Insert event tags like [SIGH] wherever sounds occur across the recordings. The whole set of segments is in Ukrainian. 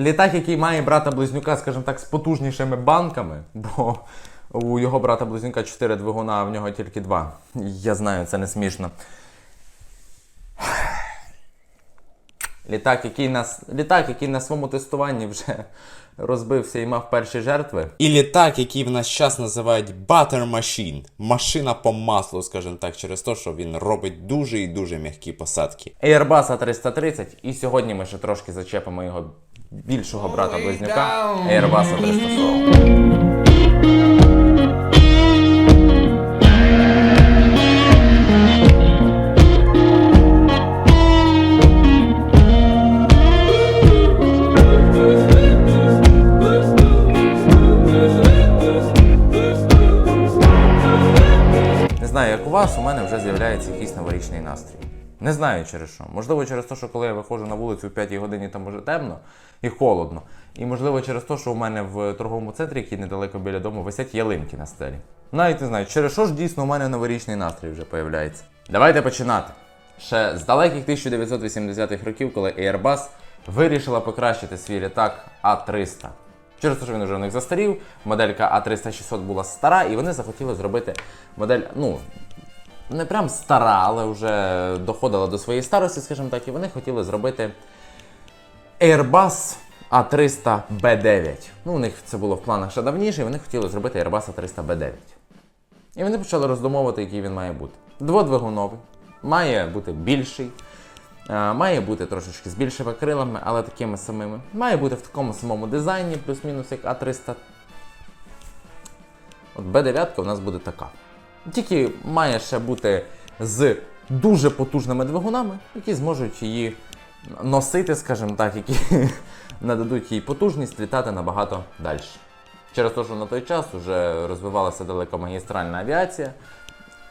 Літак, який має брата-близнюка, скажімо так, з потужнішими банками, бо у його брата-близнюка 4 двигуна, а в нього тільки 2. Я знаю, це не смішно. Літак, який на, літак, який на своєму тестуванні вже розбився і мав перші жертви. І літак, який в наш час називають Butter Machine, машина по маслу, скажімо так, через те, що він робить дуже і дуже м'які посадки. Airbus A330, і сьогодні ми ще трошки зачепимо його більшого брата-близнюка Airbus A340. Не знаю, як у вас, у мене вже з'являється якийсь новорічний настрій. Не знаю через що. Можливо, через те, що коли я виходжу на вулицю в 5 годині, там уже темно і холодно. І можливо через те, що у мене в торговому центрі, який недалеко біля дому, висять ялинки на стелі. Навіть не знаю, через що ж дійсно у мене новорічний настрій вже появляється. Давайте починати. Ще з далеких 1980-х років, коли Airbus вирішила покращити свій літак А300. Через те, що він вже у них застарів, моделька А300-600 була стара, і вони захотіли зробити модель, ну, не прям стара, але вже доходила до своєї старості, скажімо так, і вони хотіли зробити Airbus A300 B9. Ну, у них це було в планах ще давніше, і вони хотіли зробити Airbus A300 B9. І вони почали роздумовувати, який він має бути. Дводвигуновий, має бути більший, е, має бути трошечки з більшими крилами, але такими самими. Має бути в такому самому дизайні, плюс-мінус як А300. От B9 у нас буде така. Тільки має ще бути з дуже потужними двигунами, які зможуть її носити, скажімо так, які [LAUGHS] нададуть їй потужність літати набагато далі. Через те, що на той час вже розвивалася далекомагістральна авіація,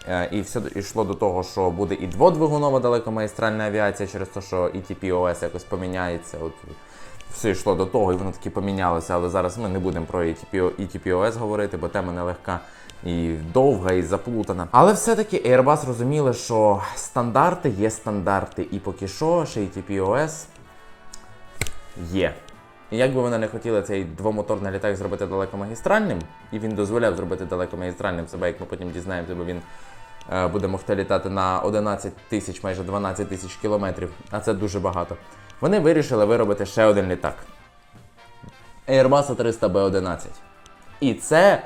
е, і все йшло до того, що буде і дводвигунова далекомагістральна авіація, через те, що і TPOS якось поміняється. От все йшло до того, і воно таки помінялося. Але зараз ми не будемо про ETPO, ETPOS говорити, бо тема нелегка і довга, і заплутана. Але все-таки Airbus розуміли, що стандарти є стандарти, і поки що ще ETPOS є. І як би вони не хотіли цей двомоторний літак зробити далекомагістральним, і він дозволяв зробити далекомагістральним себе, як ми потім дізнаємося, бо він е, буде могти літати на 11 тисяч, майже 12 тисяч кілометрів, а це дуже багато. Вони вирішили виробити ще один літак. Airbus A300B11. І це,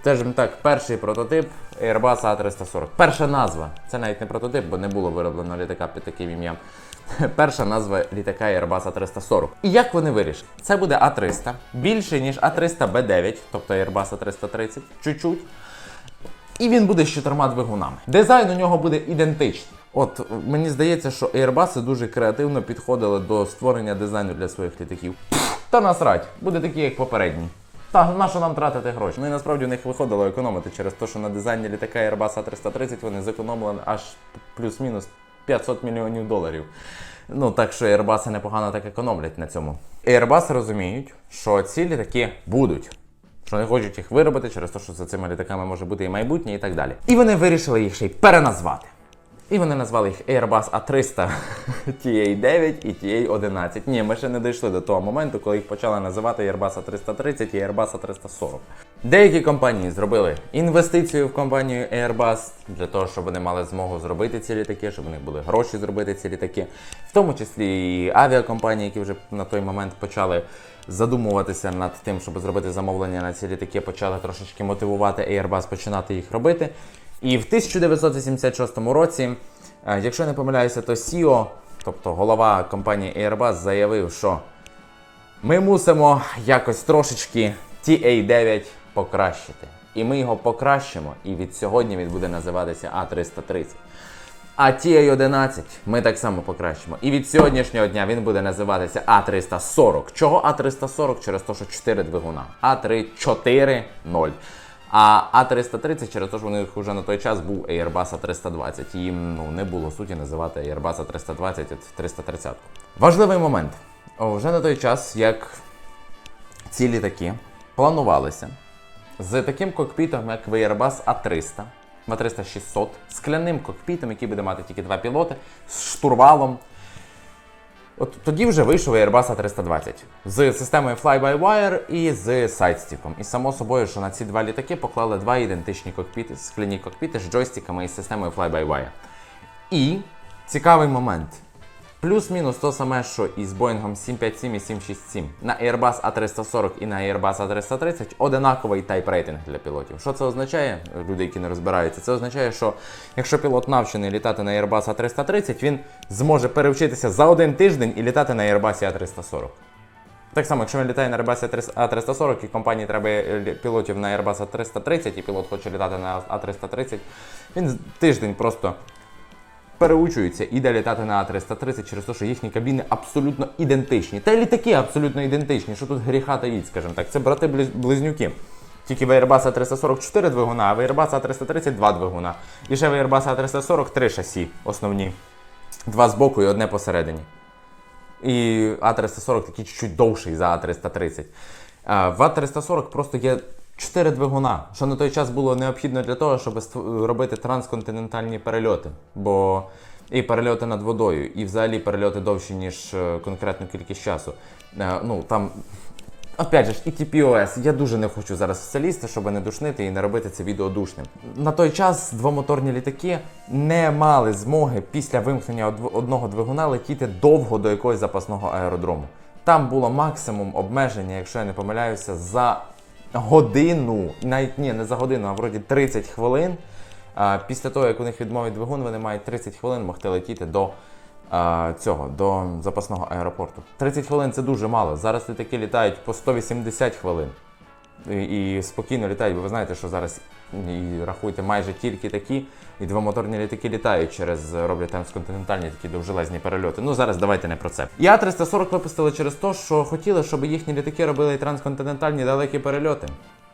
скажімо так, перший прототип Airbus A340. Перша назва. Це навіть не прототип, бо не було вироблено літака під таким ім'ям. [LAUGHS] Перша назва літака Airbus A340. І як вони вирішили? Це буде А300, більший, ніж А300B9, тобто Airbus A330, чуть-чуть. І він буде з чотирма двигунами. Дизайн у нього буде ідентичний. От мені здається, що Airbus дуже креативно підходили до створення дизайну для своїх літаків. Та насрать, буде такий, як попередній. Та на що нам тратити гроші? Ну і насправді у них виходило економити через те, що на дизайні літака Airbus A330 вони зекономили аж плюс-мінус 500 мільйонів доларів. Ну так що Airbus непогано так економлять на цьому. Airbus розуміють, що ці літаки будуть що не хочуть їх виробити через те, що за цими літаками може бути і майбутнє, і так далі. І вони вирішили їх ще й переназвати. І вони назвали їх Airbus A300 [LAUGHS] TA9 і TA11. Ні, ми ще не дійшли до того моменту, коли їх почали називати Airbus A330 і Airbus A340. Деякі компанії зробили інвестицію в компанію Airbus для того, щоб вони мали змогу зробити ці літаки, щоб у них були гроші зробити ці літаки, в тому числі і авіакомпанії, які вже на той момент почали задумуватися над тим, щоб зробити замовлення на ці літаки, почали трошечки мотивувати Airbus починати їх робити. І в 1986 році, е, якщо не помиляюся, то CEO, тобто голова компанії Airbus, заявив, що ми мусимо якось трошечки TA9 покращити. І ми його покращимо, і від сьогодні він буде називатися А330. А TA11 ми так само покращимо. І від сьогоднішнього дня він буде називатися А340. Чого А340? Через те, що 4 двигуна. А340. А А330 через те, що у них вже на той час був Airbus A320. І їм ну, не було суті називати Airbus A320 от 330. Важливий момент. Вже на той час, як ці літаки планувалися з таким кокпітом, як в Airbus A300, A300 600, скляним кокпітом, який буде мати тільки два пілоти, з штурвалом, От тоді вже вийшов Airbus A320 з системою Fly-by-Wire і з сайдстіком. І само собою, що на ці два літаки поклали два ідентичні кокпіти, скляні кокпіти з джойстиками і системою Fly-by-Wire. І цікавий момент. Плюс-мінус то саме, що і з Boeing 757 і 767. На Airbus A340 і на Airbus A330 одинаковий тайп-рейтинг для пілотів. Що це означає, люди, які не розбираються? Це означає, що якщо пілот навчений літати на Airbus A330, він зможе перевчитися за один тиждень і літати на Airbus A340. Так само, якщо він літає на Airbus A340 і компанії треба е, пілотів на Airbus A330, і пілот хоче літати на A330, він тиждень просто переучується і йде літати на А330 через те, що їхні кабіни абсолютно ідентичні. Та й літаки абсолютно ідентичні. Що тут гріха таїть, скажімо так. Це брати-близнюки. Тільки в Airbus A340 4 двигуна, а в Airbus A330 2 двигуна. І ще в Airbus A340 3 шасі основні. Два збоку і одне посередині. І А340 такий чуть-чуть довший за А330. В А340 просто є 4 двигуна, що на той час було необхідно для того, щоб робити трансконтинентальні перельоти. Бо і перельоти над водою, і взагалі перельоти довші, ніж е, конкретну кількість часу. Е, Ну там. Опять же, і TPOS. Я дуже не хочу зараз в це лізти, щоб не душнити і не робити це відео душним. На той час двомоторні літаки не мали змоги після вимкнення од- одного двигуна летіти довго до якогось запасного аеродрому. Там було максимум обмеження, якщо я не помиляюся, за годину, навіть ні, не за годину, а вроді 30 хвилин. А, після того, як у них відмовить двигун, вони мають 30 хвилин могти летіти до а, цього, до запасного аеропорту. 30 хвилин це дуже мало. Зараз літаки літають по 180 хвилин. І, і спокійно літають, бо ви знаєте, що зараз і рахуйте майже тільки такі, і двомоторні літаки літають через роблять трансконтинентальні такі довжелезні перельоти. Ну зараз давайте не про це. І А340 випустили через те, що хотіли, щоб їхні літаки робили трансконтинентальні далекі перельоти.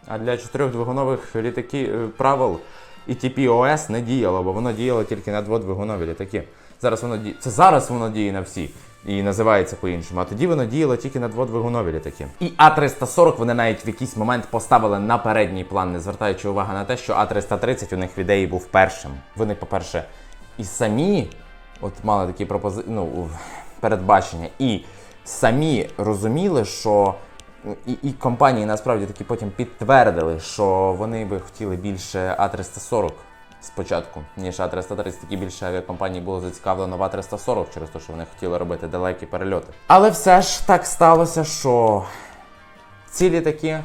А для чотирьохдвигунових літаків е, правил і TPOS не діяло, бо воно діяло тільки на дводвигунові літаки. Зараз воно діє. Це зараз воно діє на всі і називається по-іншому. А тоді воно діяло тільки на дводвигунові літаки. І А340 вони навіть в якийсь момент поставили на передній план, не звертаючи увагу на те, що А330 у них в ідеї був першим. Вони, по-перше, і самі от мали такі пропози... ну, передбачення, і самі розуміли, що і, і компанії насправді таки потім підтвердили, що вони би хотіли більше А340 спочатку, ніж А330. Такі більше авіакомпаній було зацікавлено в А340 через те, що вони хотіли робити далекі перельоти. Але все ж так сталося, що ці літаки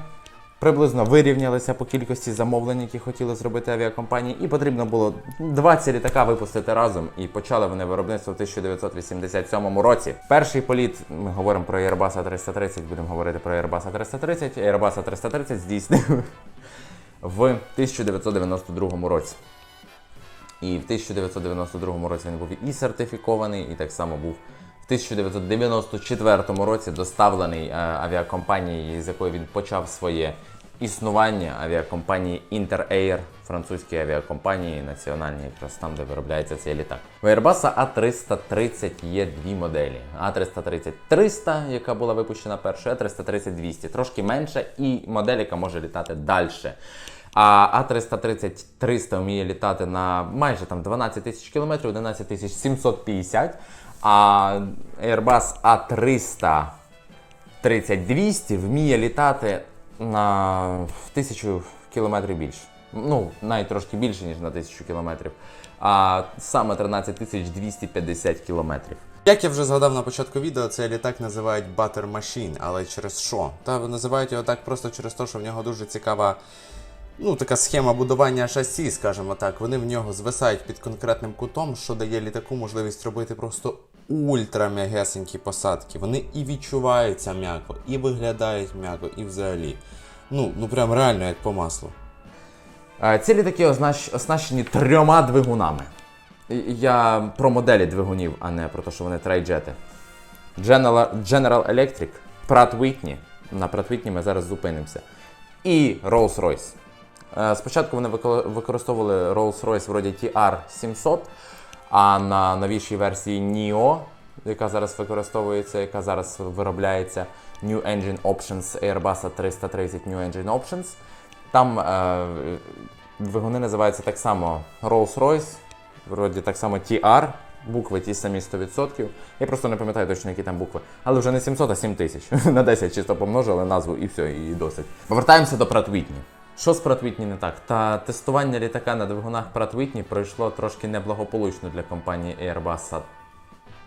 приблизно вирівнялися по кількості замовлень, які хотіли зробити авіакомпанії, і потрібно було 20 літака випустити разом. І почали вони виробництво в 1987 році. Перший політ, ми говоримо про Airbus A330, будемо говорити про Airbus A330. Airbus A330 здійснив [LAUGHS] в 1992 році. І в 1992 році він був і сертифікований, і так само був в 1994 році доставлений е, авіакомпанією, з якої він почав своє існування авіакомпанії Interair, французькій авіакомпанії національній, якраз там, де виробляється цей літак. У Airbus A330 є дві моделі: A330 300, яка була випущена першою, A330 200, трошки менша, і модель, яка може літати далі. А А330 300 вміє літати на майже там 12 тисяч кілометрів, 11 тисяч 750. А Airbus A300 30-200 вміє літати на тисячу кілометрів більше. Ну, навіть трошки більше, ніж на тисячу кілометрів. А саме 13 тисяч 250 кілометрів. Як я вже згадав на початку відео, цей літак називають Butter Machine, але через що? Та називають його так просто через те, що в нього дуже цікава. Ну, така схема будування шасі, скажімо так. Вони в нього звисають під конкретним кутом, що дає літаку можливість робити просто ультрам'ягесенькі посадки. Вони і відчуваються м'яко, і виглядають м'яко, і взагалі. Ну, ну прям реально як по маслу. Ці літаки оснащені трьома двигунами. Я про моделі двигунів, а не про те, що вони трайджети. General, General Electric, Pratt Whitney. На Pratt Whitney ми зараз зупинимося. І Rolls-Royce. Е, Спочатку вони використовували Rolls-Royce вроді TR700, а на новішій версії NIO, яка зараз використовується, яка зараз виробляється New Engine Options Airbus 330 New Engine Options. Там е, двигуни називаються так само Rolls-Royce, вроді так само TR, Букви ті самі 100%. Я просто не пам'ятаю точно, які там букви. Але вже не 700, а 7000. [LAUGHS] На 10 чисто помножили назву і все, і досить. Повертаємося до Pratt Whitney. Що з Whitney не так? Та тестування літака на двигунах Whitney пройшло трошки неблагополучно для компанії Airbus.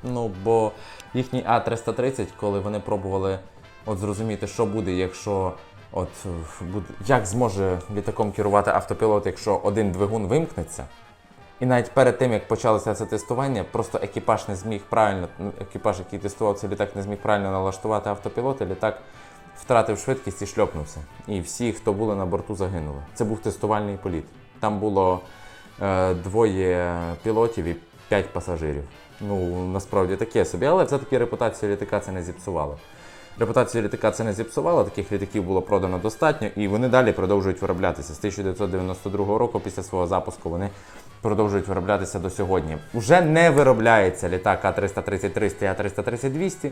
Ну, бо їхній А330, коли вони пробували от зрозуміти, що буде, якщо от буде, як зможе літаком керувати автопілот, якщо один двигун вимкнеться. І навіть перед тим, як почалося це тестування, просто екіпаж не зміг правильно, екіпаж, який тестував цей літак, не зміг правильно налаштувати автопілот, і літак втратив швидкість і шльопнувся. І всі, хто були на борту, загинули. Це був тестувальний політ. Там було е, двоє пілотів і п'ять пасажирів. Ну, насправді таке собі, але все-таки репутацію літака це не зіпсувало. Репутацію літака це не зіпсувало, таких літаків було продано достатньо, і вони далі продовжують вироблятися. З 1992 року, після свого запуску, вони продовжують вироблятися до сьогодні. Уже не виробляється літак А330-300 і А330-200.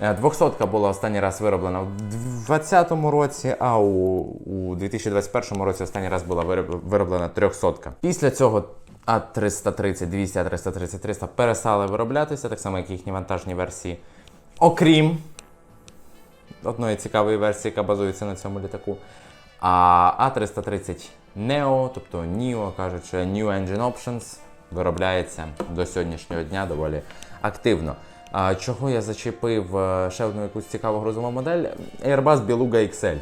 Е, 200 була останній раз вироблена у 2020 році, а у, у 2021 році останній раз була вироблена 300. Після цього А330, 200, А330, 300 перестали вироблятися, так само як їхні вантажні версії. Окрім одної цікавої версії, яка базується на цьому літаку. А А330 Neo, тобто NEO, кажучи, New Engine Options, виробляється до сьогоднішнього дня доволі активно. А чого я зачепив е, ще одну якусь цікаву грузову модель? Airbus Beluga XL.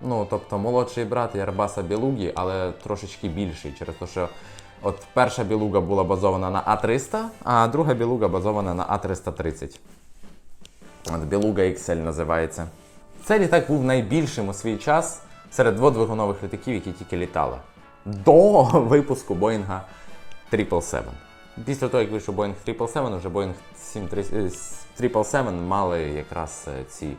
Ну, тобто молодший брат Airbus Belugi, але трошечки більший, через те, що от перша білуга була базована на А300, а друга білуга базована на А330. От Beluga XL називається. Цей літак був найбільшим у свій час серед дводвигунових літаків, які тільки літали. До випуску Боїнга 777. Після того, як вийшов Boeing 777, вже Boeing 777 мали якраз е, ці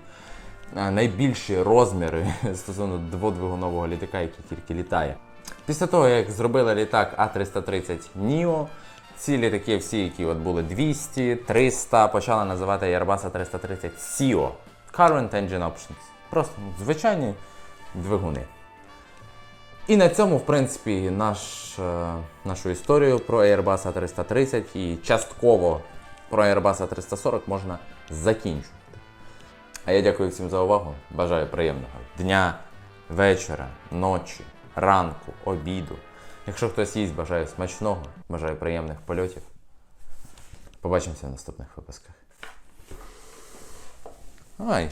е, найбільші розміри [LAUGHS] стосовно дводвигунового літака, який тільки літає. Після того, як зробили літак А330 NEO, ці літаки, всі, які от були 200, 300, почали називати Airbus A330 CEO. Current Engine Options. Просто звичайні двигуни. І на цьому, в принципі, наш, е, нашу історію про Airbus A330 і частково про Airbus A340 можна закінчувати. А я дякую всім за увагу. Бажаю приємного дня, вечора, ночі, ранку, обіду. Якщо хтось їсть, бажаю смачного, бажаю приємних польотів. Побачимося в наступних випусках. Ай,